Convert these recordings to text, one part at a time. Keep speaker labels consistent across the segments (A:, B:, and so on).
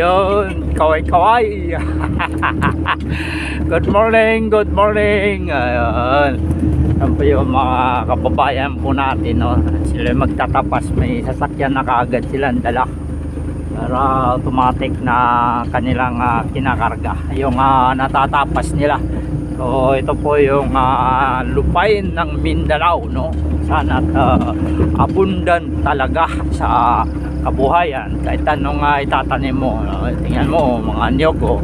A: Yun, kaway-kaway. good morning, good morning. Ayun. Yan po yung mga kababayan po natin. No? Sila magtatapas. May sasakyan na kaagad silang dala. Para automatic na kanilang ah, kinakarga. Yung ah, natatapas nila. So ito po yung ah, lupain ng Mindanao. No? Sana uh, abundant talaga sa kabuhayan. Kahit anong uh, itatanim mo. No? Tingnan mo, mga nyog. Oh.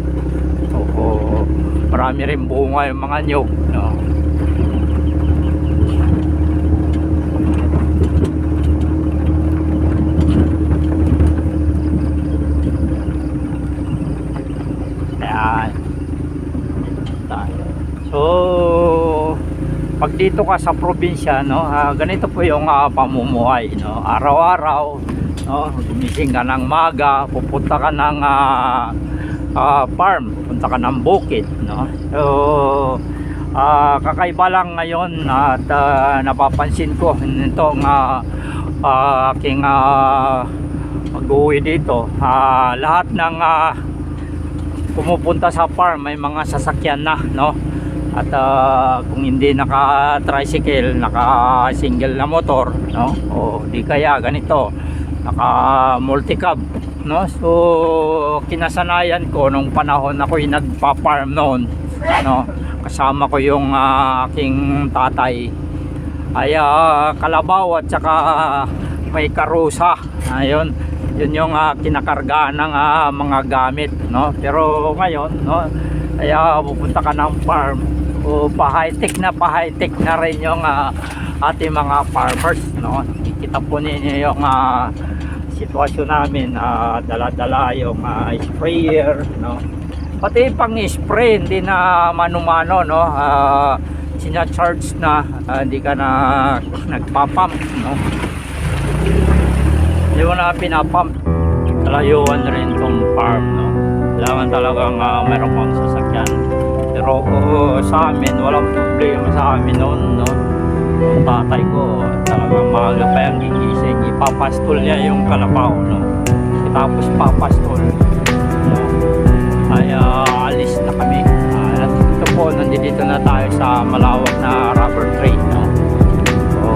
A: Oo, marami rin bunga yung mga nyog. No? Ayan. So, pag dito ka sa probinsya, no, ah, ganito po yung ah, pamumuhay, no. Araw-araw, no, gumising ka ng maga, pupunta ka ng ah, ah, farm, punta ka ng bukid, no. So, ah, kakaiba lang ngayon at ah, napapansin ko nitong ah, ah, aking ah, mag-uwi dito, ah, lahat ng ah, pumupunta sa farm may mga sasakyan na no? At ah, kung hindi naka tricycle naka single na motor no? O di kaya ganito naka multicab no? So kinasanayan ko nung panahon ako'y nagpa-farm noon no? Kasama ko yung ah, aking tatay. Ay ah, kalabaw at saka may karusa. Ayun yun yung ah, kinakarga ng ah, mga gamit no? Pero ngayon no? Kaya pupunta ka ng farm. O pa high tech na pa high tech na rin yung ah, ating mga farmers no? Kita po ninyo yung ah, sitwasyon namin ah, dala-dala yung ah, sprayer no? Pati pang spray hindi na mano-mano no? Ah, sina-charge na ah, hindi ka na nagpapump no? Hindi mo na pinapump. Talayuan rin tong farm no? Kailangan talagang uh, meron kang sasakyan. Pero uh, sa amin walang problema sa amin noon no tatay ko talagang maaga pa yung gigising ipapastol niya yung kalabaw no? Tapos papastol. No ay uh, alis na kami. Uh, at ito po nandito na tayo sa malawak na rubber tree no? So,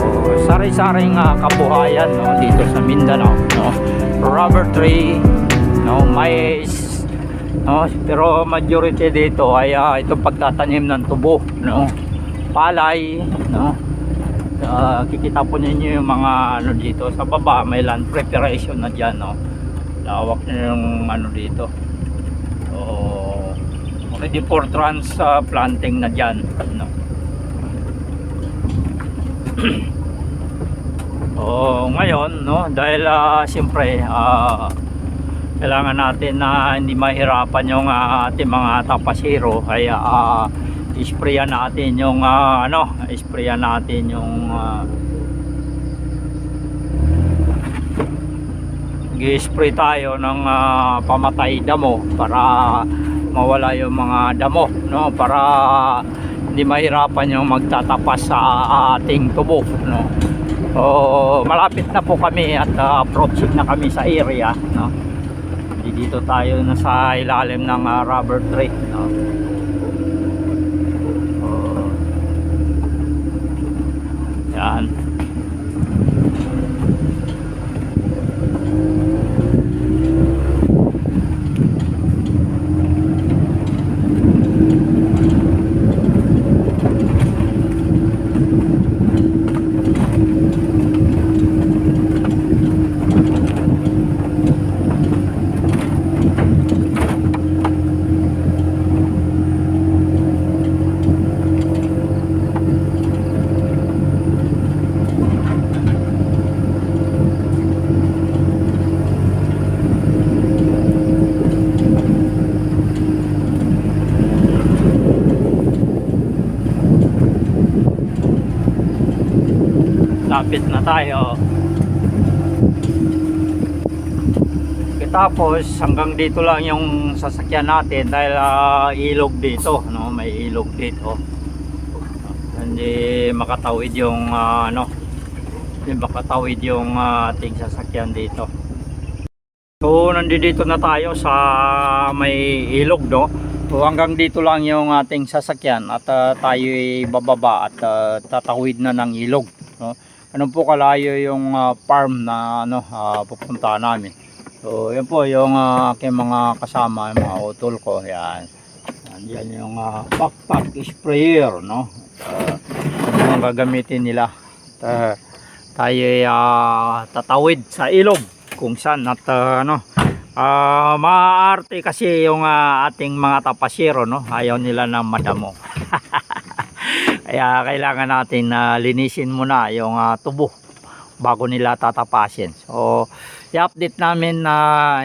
A: sari-saring uh, kabuhayan no? Dito sa Mindanao no? Rubber tree no? Mais no? Pero majority dito ay uh, itong pagtatanim ng tubo no? Palay no uh, kikita po ninyo yung mga ano dito. Sa baba may land preparation na diyan no? Lawak na yung ano dito. So ready for transplanting na diyan no? Oh, ngayon, no, dahil ah, siyempre ah, kailangan natin na hindi mahirapan yung ah, ating mga tapasiro kaya ah, isprayan natin yung ah, ano, isprayan natin yung uh, spray tayo ng ah, pamatay damo para mawala yung mga damo no para hindi mahirapan yung magtatapas sa ating tubo no So, malapit na po kami at uh, approaching na kami sa area, no. Dito tayo na sa ilalim ng uh, rubber tree, no. So, yan. Lapit na tayo tapos hanggang dito lang yung sasakyan natin dahil ah, ilog dito, no? May ilog dito. Hindi makatawid yung ah, ano, hindi makatawid yung ah, ating sasakyan dito. So, nandito na tayo sa may ilog, no? So, hanggang dito lang yung ating sasakyan at ah, tayo bababa at ah, tatawid na ng ilog, no? Ano po kalayo yung ah, farm na ano ah, pupunta namin. So, yan po yung ah, aking mga kasama, yung mga utol ko. Yan. Yan yung ah, backpack sprayer, no? Uh, yung gagamitin nila. At, ah, tayo ay ah, tatawid sa ilog kung saan at ah, ano ah maaarte kasi yung ah, ating mga tapasero no ayaw nila na madamo kaya kailangan natin na linisin muna yung ah, tubo bago nila tatapasin. So i-update namin na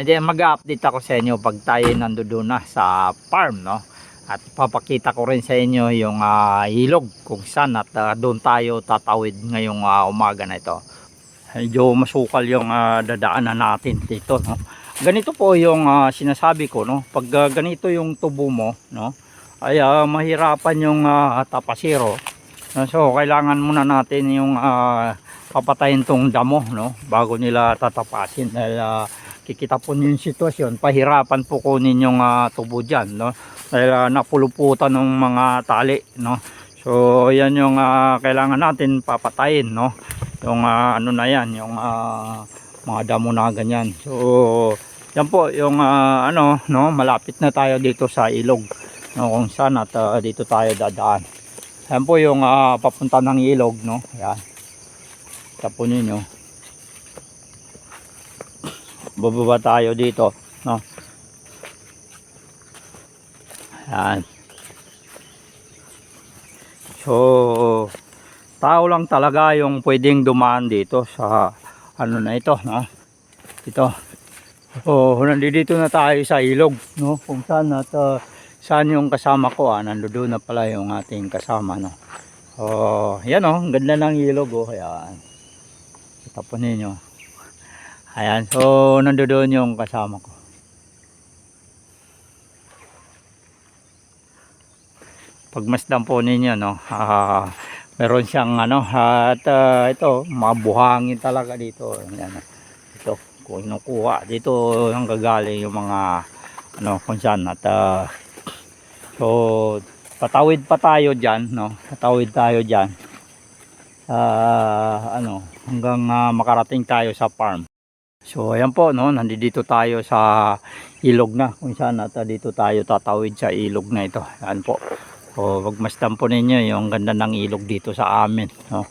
A: hindi mag-update ako sa inyo pag tayo nandoon na sa farm no? At papakita ko rin sa inyo yung ah, ilog kung saan at ah, doon tayo tatawid ngayong ah, umaga na ito. Medyo masukal yung ah, dadaanan natin dito no? Ganito po yung ah, sinasabi ko no? Pag ah, ganito yung tubo mo no ay ah, mahirapan yung ah, tapasero No, so kailangan muna natin yung ah, papatayin tong damo no? Bago nila tatapasin dahil ah, kikita po yung sitwasyon. Pahirapan po kunin yung ah, tubo diyan no? Dahil ah, napuluputan ng mga tali no? So yan yung ah, kailangan natin papatayin no? Yung ah, ano na yan yung ah, mga damo na ganyan. So yan po yung ah, ano no? Malapit na tayo dito sa ilog no kung saan at ah, dito tayo dadaan. Yan po yung ah, papunta ng ilog no? Yan tapo ninyo bababa tayo dito no? Yan so tao lang talaga yung pwedeng dumaan dito sa ano na ito no? Ito. Oh nandito na tayo sa ilog no? Kung saan at ah, saan yung kasama ko ah? Nandoon na pala yung ating kasama no? Oh yan oh. Ganda ng ilog oh. Ayan. Kita po ninyo. Ayan. So nandoon yung kasama ko. Pagmasdan po ninyo no? Ah meron siyang ano at ah, ito mabuhangin talaga dito. Yan ito kung inukuha dito ang gagaling yung mga ano kung saan. At ah, so tatawid pa tayo diyan no? Tatawid tayo diyan ah ano hanggang ah, makarating tayo sa farm. So ayan po no? Nandito tayo sa ilog na. Kung saan at ah, dito tayo tatawid sa ilog na ito. Ayan po. O magmasdan po ninyo yung ganda ng ilog dito sa amin no?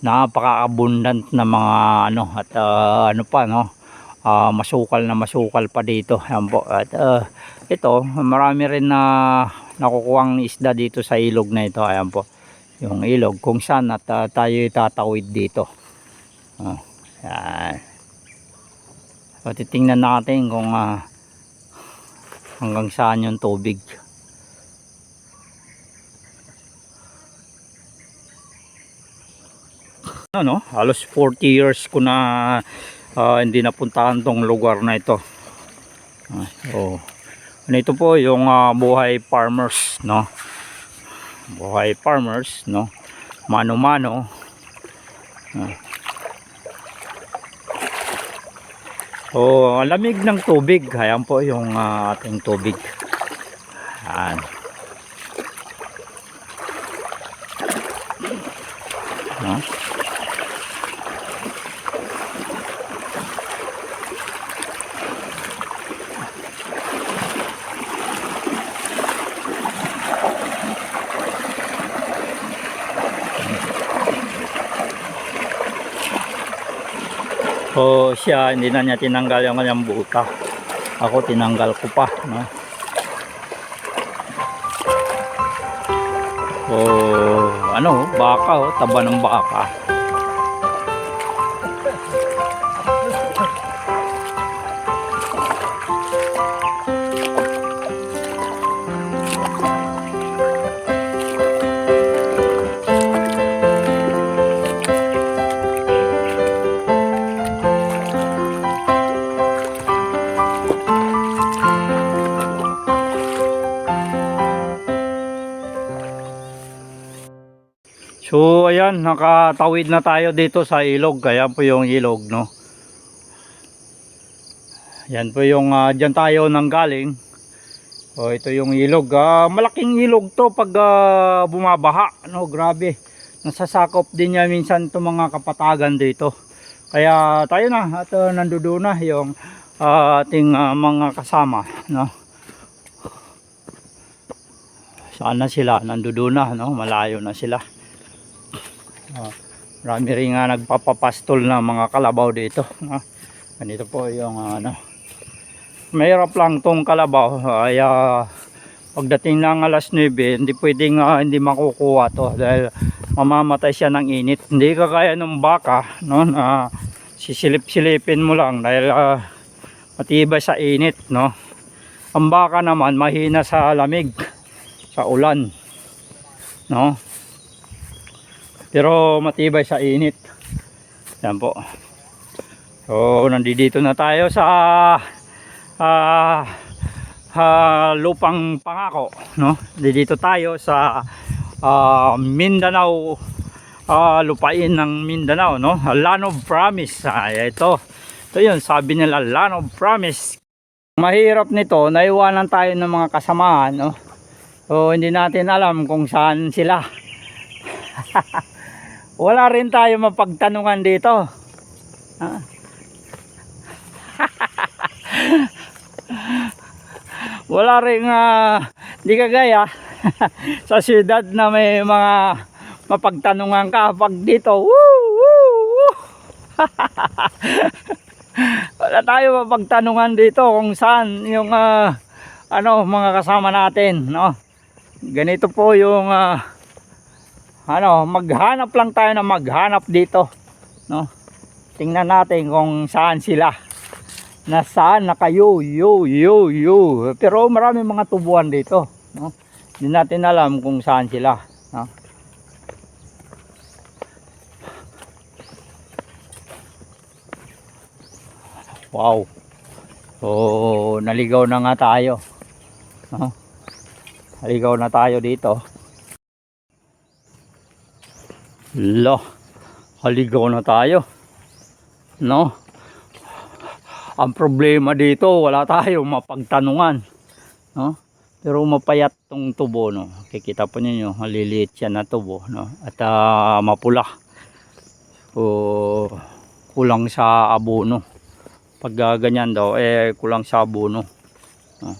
A: Napaka-abundant na mga ano at ah, ano pa no? Ah, masukal na masukal pa dito. Yan po. At ah, ito marami rin na nakukuhang isda dito sa ilog na ito. Ayan po yung ilog kung saan at ah, tayo tatawid dito. Oh, yan. So titingnan natin kung ah, hanggang saan yung tubig. Ano, halos 40 years ko na ah, hindi napuntahan tong lugar na ito. Ah, so, ano ito po yung ah, buhay farmers, no? Buhay farmers, no? Mano-mano. Ah. So, ang lamig ng tubig. Ayan po yung ah, ating tubig. Ayan. No? So siya hindi na niya tinanggal yung kanyang buta. Ako tinanggal ko pa, no. So ano, baka oh, taba ng baka. So ayan, nakatawid na tayo dito sa ilog. Kaya po yung ilog, no. Yan po yung uh, dyan tayo nang galing. O ito yung ilog. Ah, malaking ilog to pag ah, bumabaha, no. Grabe. Nasasakop din niya minsan itong mga kapatagan dito. Kaya tayo na at uh, nandoon na yung ah, ating ah, mga kasama, no. Saan na sila? Nandoon na, no. Malayo na sila. Ah, marami rin nga nagpapapastol na mga kalabaw dito. No? Ganito po yung ah, ano. Mahirap lang tong kalabaw. Ay ah, pagdating ng alas 9, hindi pwedeng ah, hindi makukuha to dahil mamamatay siya ng init. Hindi kagaya ng baka, no, na sisilip-silipin mo lang dahil ah, matibay sa init, no. Ang baka naman mahina sa lamig, sa ulan, no. Pero matibay sa init. Yan po. So, nandito na tayo sa ah ah, lupang pangako, no? Dito tayo sa ah, Mindanao ah, lupain ng Mindanao, no? Land of Promise. Ah, ito. Ito 'yun, sabi nila Land of Promise. Mahirap nito, naiwanan tayo ng mga kasamahan, no? So, hindi natin alam kung saan sila. Wala rin tayo mapagtanungan dito. Ah. Wala rin ah, di kagaya sa syudad na may mga mapagtanungan ka pag dito. Woo, woo, woo. Wala tayo mapagtanungan dito kung saan yung ah, ano mga kasama natin, no? Ganito po yung ah, ano, maghanap lang tayo na maghanap dito, no? Tingnan natin kung saan sila. Nasaan na kayo, yo, yo, yo. Pero marami mga tubuan dito, no? Hindi natin alam kung saan sila, no? Wow. So, naligaw na nga tayo. No? Naligaw na tayo dito. Lo, haligaw na tayo. No? Ang problema dito, wala tayong mapagtanungan. No? Pero mapayat tong tubo, no? Kikita po ninyo, maliliit siya na tubo, no? At ah, mapula. O, kulang sa abono. Pag ah, ganyan daw, eh, kulang sa abono. No?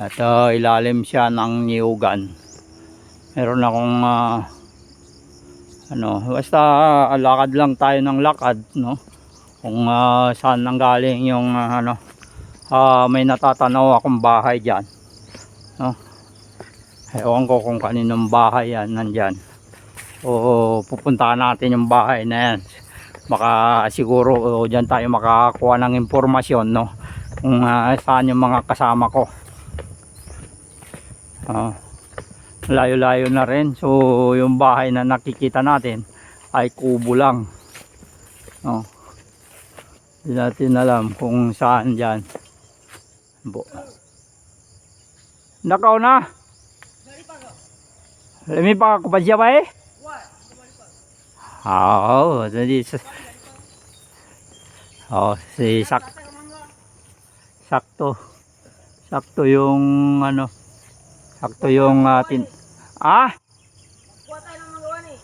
A: At ah, ilalim siya ng niyugan. Meron akong ah, ano, basta ah, lakad lang tayo ng lakad, no? Kung ah, saan nanggaling yung ah, ano, ah, may natatanaw akong bahay diyan. No? Ewan ko kung kaninong bahay yan nandyan. O pupuntahan natin yung bahay na yan. Baka siguro o, dyan tayo makakakuha ng impormasyon, no? Kung ah, saan yung mga kasama ko. Ah layo-layo na rin. So yung bahay na nakikita natin ay kubo lang. Oh. hindi natin alam kung saan dyan. Bo. nakaw na. Lami pa ako pa siya ba eh? Oo jadi oh si sak sakto. Sakto yung ano. Sakto yung atin ah
B: Kuha tayo ng magawa ni.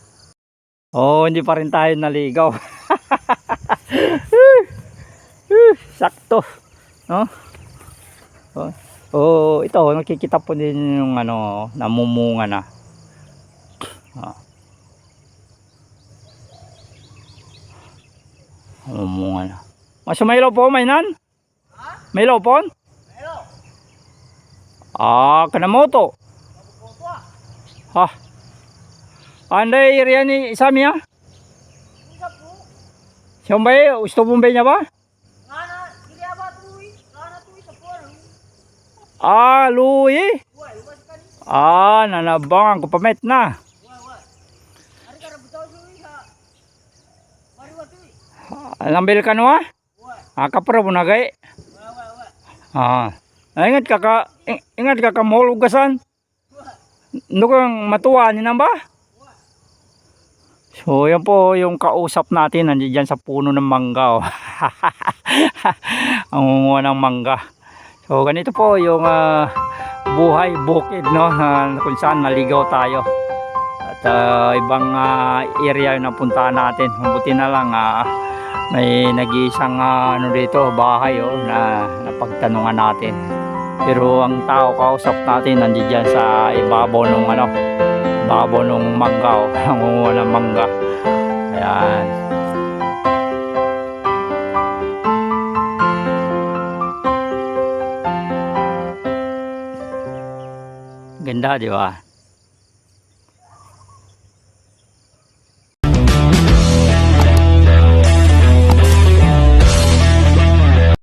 A: Oh, hindi pa rin tayo naligaw. Sakto. No? Oh, oh, ito nakikita po din yung ano, namumunga na. Ah. Namumunga na. Mas may po, may nan? May ilaw po?
B: Hello.
A: Ah, kanamoto.
B: Ah.
A: Ha. Anday iriya ni Isami ha?
B: Isa po.
A: Siya ba eh? Gusto ba niya ba?
B: Sa puwan.
A: Ah, luwi. Ah, nanabangan ko pamit na.
B: Uy, uy. Ari ka.
A: Lambil no?
B: Uy.
A: Ah, kapra mo na
B: uy.
A: Ah. Ah, Ingat ka ka, ing- ingat ka ka mahulugasan.
B: Uy.
A: Ano kang matuwa ni nang ba? So, yan po yung kausap natin. Nandiyan sa puno ng mangga. Oh. Ang munguha ng mangga. So, ganito po yung ah, buhay bukid, no? Ah, kung saan naligaw tayo. At ah, ibang ah, area yung napuntahan natin. Mabuti na lang, ah, may nag-iisang ah, ano dito, bahay, oh, na napagtanungan natin. Pero ang tao kausap natin nandiyan dyan sa ibabaw ng ano, ibabaw ng mangga, oh, nangunguha ng mangga. Ayan. Ganda, di ba?